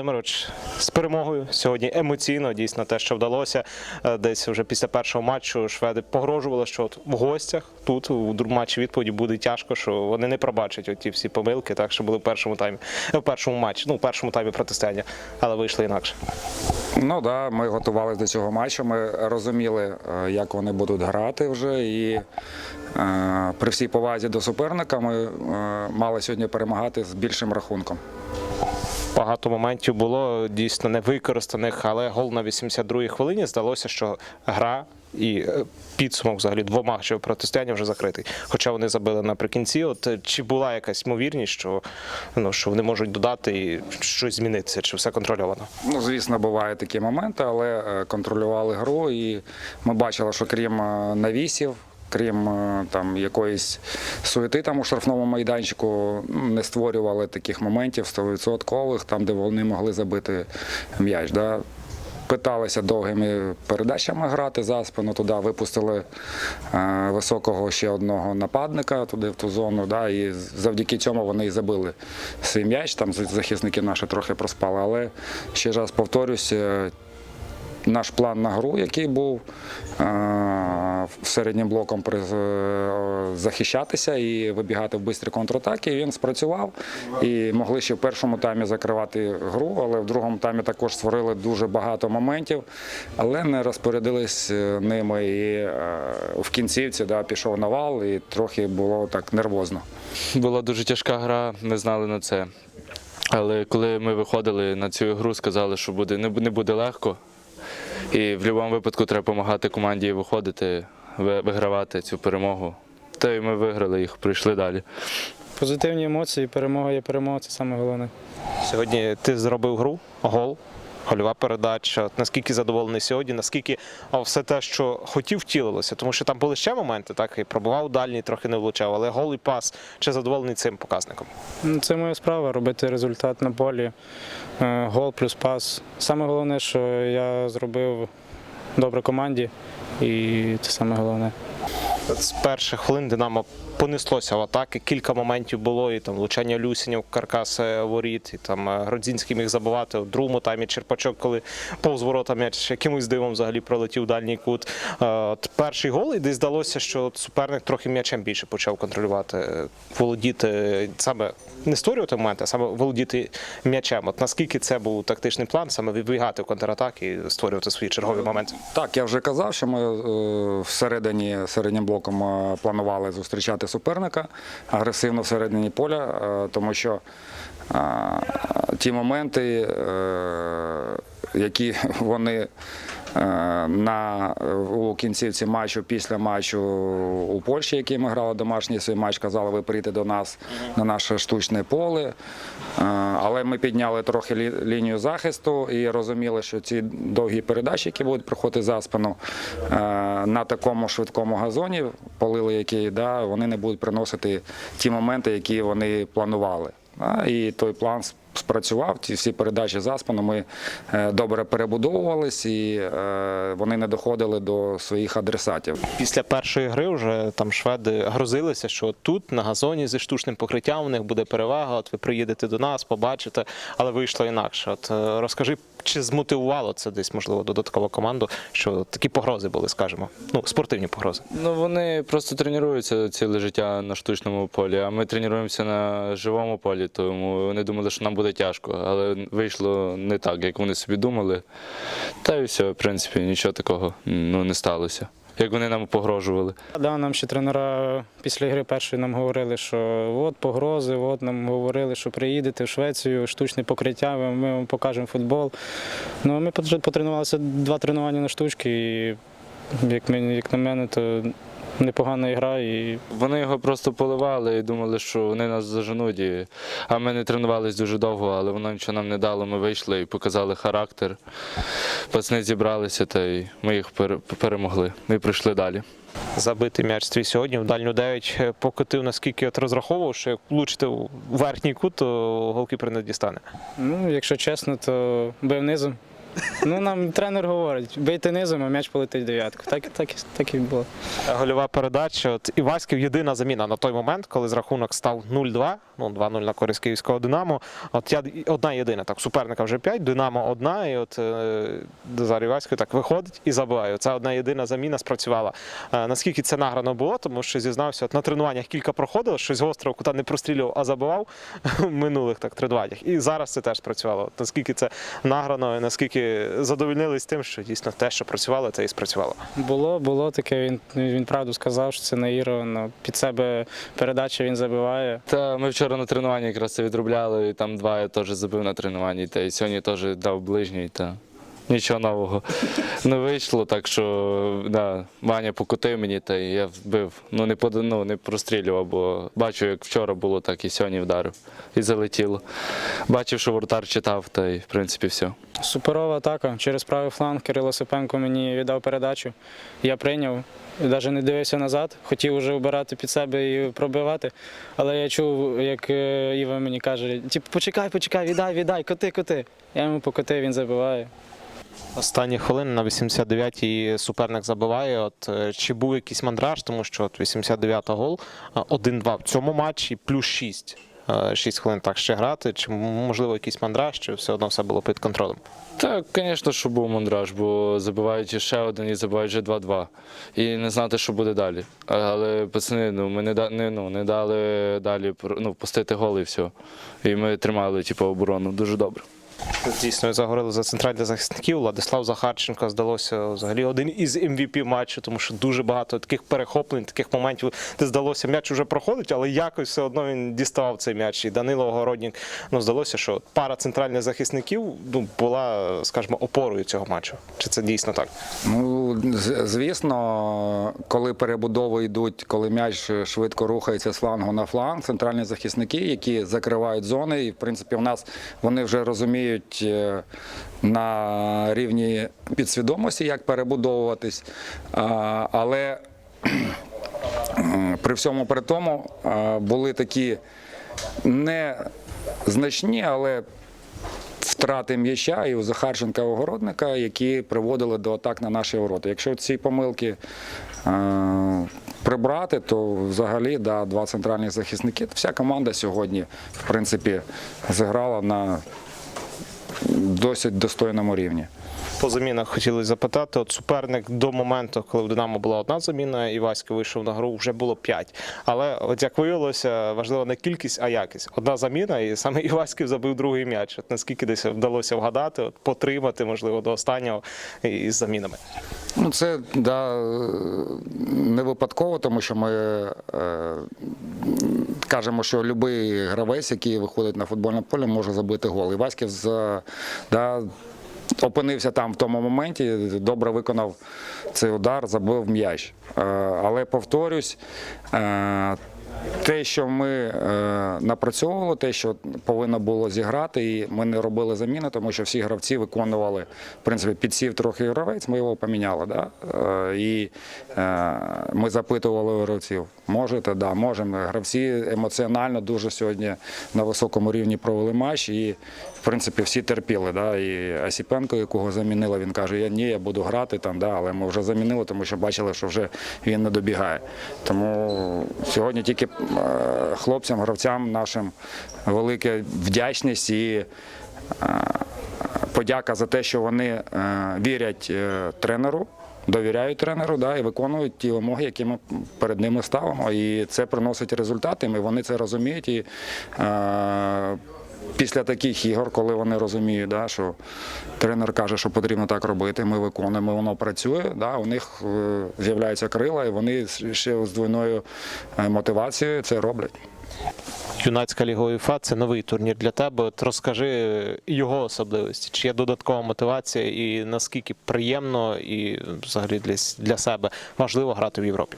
Володимирович, з перемогою сьогодні емоційно, дійсно те, що вдалося. Е, Десь вже після першого матчу шведи погрожували, що от в гостях тут у матчі відповіді буде тяжко, що вони не пробачать оті всі помилки, так що були в першому таймі, е, в першому матчі, ну в першому таймі протистояння, але вийшли інакше. Ну да, ми готувалися до цього матчу. Ми розуміли, е, як вони будуть грати вже. І при всій повазі до суперника ми мали сьогодні перемагати з більшим рахунком. Багато моментів було дійсно невикористаних, але гол на 82-й хвилині здалося, що гра і е, підсумок взагалі двох матчів протистояння вже закритий. Хоча вони забили наприкінці. От е, чи була якась ймовірність, що, ну, що вони можуть додати і щось змінитися, чи все контрольовано? Ну, звісно, бувають такі моменти, але е, контролювали гру, і ми бачили, що крім навісів. Крім е, там якоїсь суєти там у штрафному майданчику, не створювали таких моментів 100%, там, де вони могли забити м'яч. Да. Питалися довгими передачами грати за спину, туди випустили е, високого ще одного нападника туди в ту зону. Да, і завдяки цьому вони і забили свій м'яч. Там захисники наші трохи проспали. Але ще раз повторюсь, е, наш план на гру, який був е, середнім блоком е, захищатися і вибігати в бистрі контратаки. Він спрацював і могли ще в першому таймі закривати гру, але в другому таймі також створили дуже багато моментів, але не розпорядились е, ними. І в кінцівці да, пішов навал, і трохи було так нервозно. Була дуже тяжка гра, ми знали на це. Але коли ми виходили на цю гру, сказали, що буде, не буде легко. І в будь-якому випадку треба допомагати команді виходити, вигравати цю перемогу. Та й ми виграли їх, прийшли далі. Позитивні емоції, перемога є перемога, це саме головне. Сьогодні ти зробив гру, гол. Гольова передача. Наскільки задоволений сьогодні, наскільки все те, що хотів, втілилося, тому що там були ще моменти, так і пробував дальній, трохи не влучав, але гол і пас. Чи задоволений цим показником? Ну, Це моя справа робити результат на полі. Е, Гол плюс пас. Саме головне, що я зробив добре команді, і це саме головне. З перших хвилин Динамо понеслося в атаки. Кілька моментів було, і там влучання Люсінів, каркас е, воріт, і там е, Гродзінський міг забивати. У другому таймі Черпачок, коли повз ворота м'яч якимось дивом взагалі пролетів в дальній кут. Е, От перший гол, і десь здалося, що суперник трохи м'ячем більше почав контролювати, володіти саме не створювати моменти, а саме володіти м'ячем. От наскільки це був тактичний план, саме вибігати в контратаки і створювати свої чергові моменти. Так, я вже казав, що ми всередині середнім блоком планували зустрічати суперника агресивно всередині поля, е, тому що е, ті моменти, е, які вони на у кінцівці матчу, після матчу у Польщі, який ми грали домашній свій матч, казали, ви прийти до нас на наше штучне поле. Е, Але ми підняли трохи лі- лінію захисту і розуміли, що ці довгі передачі, які будуть проходити за спину е, на такому швидкому газоні, полили які, да, вони не будуть приносити ті моменти, які вони планували. І той план спрацював. Ці всі передачі заспану ми е, добре перебудовувались і е, вони не доходили до своїх адресатів. Після першої гри вже там шведи грозилися, що тут на газоні зі штучним покриттям у них буде перевага. От ви приїдете до нас, побачите, але вийшло інакше. От е, розкажи, чи змотивувало це десь можливо додатково команду, що такі погрози були, скажімо, ну спортивні погрози. Ну вони просто тренуються ціле життя на штучному полі, а ми тренуємося на живому полі, тому вони думали, що нам буде тяжко, але вийшло не так, як вони собі думали. Та й все, в принципі, нічого такого ну, не сталося. Як вони нам погрожували. Да, нам ще тренера після гри першої нам говорили, що от погрози, от нам говорили, що приїдете в Швецію, штучне покриття, ми, вам покажемо футбол. Ну, ми потренувалися два тренування на штучки, і як, ми, як на мене, то непогана гра. І Вони його просто поливали і думали, що вони нас заженуть. І... А ми не тренувалися дуже довго, але воно нічого нам не дало. Ми вийшли і показали характер. Пацани зібралися, та й ми їх пере- перемогли. І прийшли далі. Забитий м'яч твій сьогодні в дальню 9 е, покотив, наскільки от розраховував, що як влучити в верхній кут, то голкіпер не дістане. ну, якщо чесно, то бив низом. Ну нам тренер говорить, бийте низом, а м'яч полетить в дев'ятку. Так, так, так і було. Гольова передача. От Іваськів єдина заміна на той момент, коли з рахунок став 0-2, ну 2-0 на користь київського Динамо. От я одна єдина, так, суперника вже 5, Динамо одна, і от е, Дозар Іваськів так виходить і забиває. Це одна єдина заміна спрацювала. Е, наскільки це награно було, тому що зізнався, от на тренуваннях кілька проходило, щось гостро кута не прострілював, а забивав в минулих так тренуваннях. І зараз це теж спрацювало. От наскільки це награно, і наскільки задовольнились тим, що дійсно те, що працювало, це і спрацювало. Було, було таке. Він, він правду сказав, що це наігровано. Під себе передача він забиває. Та ми вчора на тренуванні якраз це відробляли, і там два я теж забив на тренуванні, та і сьогодні теж дав ближній. Та. Нічого нового не вийшло, так що да, Ваня покотив мені, та я вбив. Ну не под, ну, не прострілював, бо бачу, як вчора було, так і сьогодні вдарив. І залетіло. Бачив, що воротар читав, та й в принципі все. Суперова атака. Через правий фланг Кирило Сипенко мені віддав передачу. Я прийняв. Навіть не дивився назад, хотів вже обирати під себе і пробивати. Але я чув, як е, Іва мені каже: типу, почекай, почекай, віддай, віддай, коти, коти. Я йому покотив, він забиває. Останні хвилини на 89-й суперник забиває. От е, чи був якийсь мандраж, тому що от 89-та гол, а, 1-2 в цьому матчі, плюс 6. 6 хвилин так ще грати. Чи можливо якийсь мандраж, чи все одно все було під контролем? Так, звісно, що був мандраж, бо забивають ще один і забивають вже 2-2. І не знати, що буде далі. Але пацани, ну ми не, да- не, ну, не дали далі ну, пустити гол і все. І ми тримали типу, оборону дуже добре. Дійсно, заговорили за центральних захисників. Владислав Захарченко здалося взагалі один із MVP матчу, тому що дуже багато таких перехоплень, таких моментів, де здалося, м'яч вже проходить, але якось все одно він діставав цей м'яч. І Данило Огороднік, ну здалося, що пара центральних захисників ну, була, скажімо, опорою цього матчу. Чи це дійсно так? Ну, звісно, коли перебудови йдуть, коли м'яч швидко рухається з флангу на фланг, центральні захисники, які закривають зони, і в принципі в нас вони вже розуміють е, на рівні підсвідомості, як перебудовуватись. Але при всьому при тому були такі незначні, але втрати м'яча і у Захарченка огородника, які приводили до атак на наші ворота. Якщо ці помилки е, прибрати, то взагалі да, два центральні захисники. Вся команда сьогодні, в принципі, зіграла на досить достойному рівні. По замінах хотіли запитати. От суперник до моменту, коли в Динамо була одна заміна, і Васька вийшов на гру, вже було п'ять. Але от як виявилося, важлива не кількість, а якість. Одна заміна, і саме Іваськів забив другий м'яч. От наскільки десь вдалося вгадати, от потримати, можливо, до останнього із замінами. Ну, це да, не випадково, тому що ми е, кажемо, що будь-який гравець, який виходить на футбольне поле, може забити гол. І Васьків да, опинився там в тому моменті, добре виконав цей удар, забив м'яч. Е, але повторюсь, е, те, що ми е, напрацьовували, те, що повинно було зіграти, і ми не робили заміни, тому що всі гравці виконували, в принципі, підсів трохи гравець, ми його поміняли. Да? Е, і е, ми запитували гравців, можете, да, можемо. Гравці емоціонально дуже сьогодні на високому рівні провели матч, і в принципі всі терпіли. Да? І Асіпенко, якого замінили, він каже, я ні, я буду грати там, да, але ми вже замінили, тому що бачили, що вже він не добігає. Тому сьогодні тільки е, хлопцям, гравцям нашим велика вдячність і е, подяка за те, що вони е, вірять е, тренеру. Довіряють тренеру да, і виконують ті вимоги, які ми перед ними ставимо. І це приносить результати. І вони це розуміють. І після таких ігор, коли вони розуміють, да, що тренер каже, що потрібно так робити, ми виконуємо, воно працює. Да, у них е, з'являються крила, і вони ще з двойною е, мотивацією це роблять. Юнацька ліга УЄФА – це новий турнір для тебе. От розкажи його особливості. Чи є додаткова мотивація, і наскільки приємно і взагалі для, для себе важливо грати в Європі?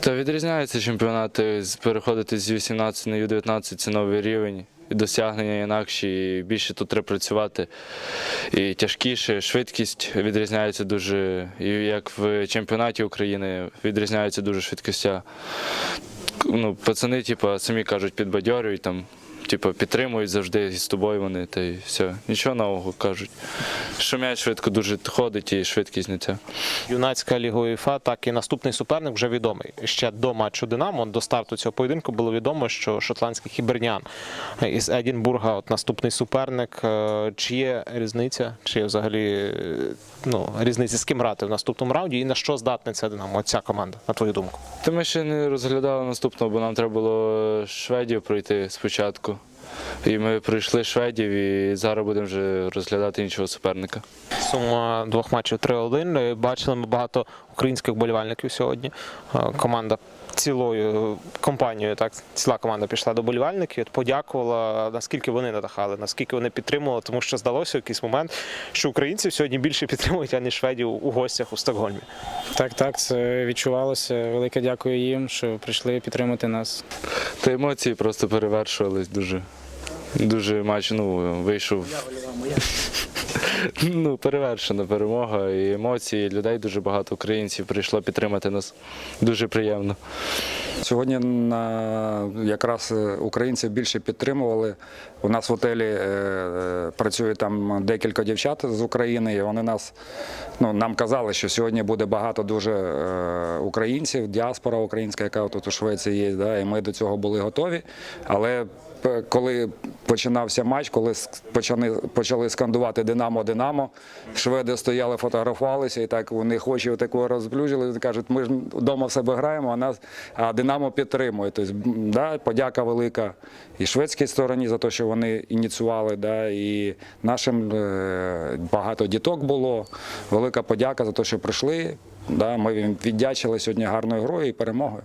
Та відрізняються чемпіонати. з- Переходити з U17 на U19 це новий рівень. Досягнення інакші, і більше тут треба працювати. І тяжкіше, швидкість відрізняється дуже. І як в чемпіонаті України відрізняється дуже швидкістя. Ну, пацани, типу, самі кажуть, підбадьорюють там. Типу, підтримують завжди і з тобою вони, та й все. Нічого нового кажуть. Що м'яч швидко дуже ходить і швидкість не ця. Юнацька ліга УЄФА, так і наступний суперник вже відомий. Ще до матчу Динамо, до старту цього поєдинку було відомо, що шотландський хібернян із Едінбурга, от наступний суперник. Е, Чи є різниця? Чи є взагалі е, ну, різниця з ким грати в наступному раунді? І на що здатне це Динамо? Ця команда, на твою думку? Та ми ще не розглядали наступного, бо нам треба було шведів пройти спочатку. І ми пройшли шведів, і зараз будемо вже розглядати іншого суперника. Сума двох матчів 3-1. Е, Бачили ми багато українських болівальників сьогодні. Е, Команда цілою компанією, так ціла команда пішла до болівальників, подякувала, наскільки вони надихали, наскільки вони підтримували, тому що здалося в якийсь момент, що українців сьогодні більше підтримують, аніж шведів у гостях у Стокгольмі. Так, так, це відчувалося. Велике дякую їм, що прийшли підтримати нас. Та емоції просто перевершувались дуже. Дуже матч ну, вийшов. Ну, перевершена перемога і емоції. Людей дуже багато українців прийшло підтримати нас. Дуже приємно. Сьогодні на якраз е, українців більше підтримували. У нас в готелі е, е, працює там декілька дівчат з України, і вони нас ну, нам казали, що сьогодні буде багато дуже українців, діаспора українська, яка тут у Швеції є, да, і ми до цього були готові. Але коли починався матч, коли почали, почали скандувати Динамо, Динамо, шведи стояли, фотографувалися, і так вони очі отако розблюжили. Кажуть, ми ж вдома себе граємо, а нас а Динамо підтримує. Тобто, да, подяка велика і шведській стороні за те, що вони ініціювали, да, і нашим е, багато діток було. Велика подяка за те, що прийшли. Да, ми віддячили сьогодні гарною грою і перемогою.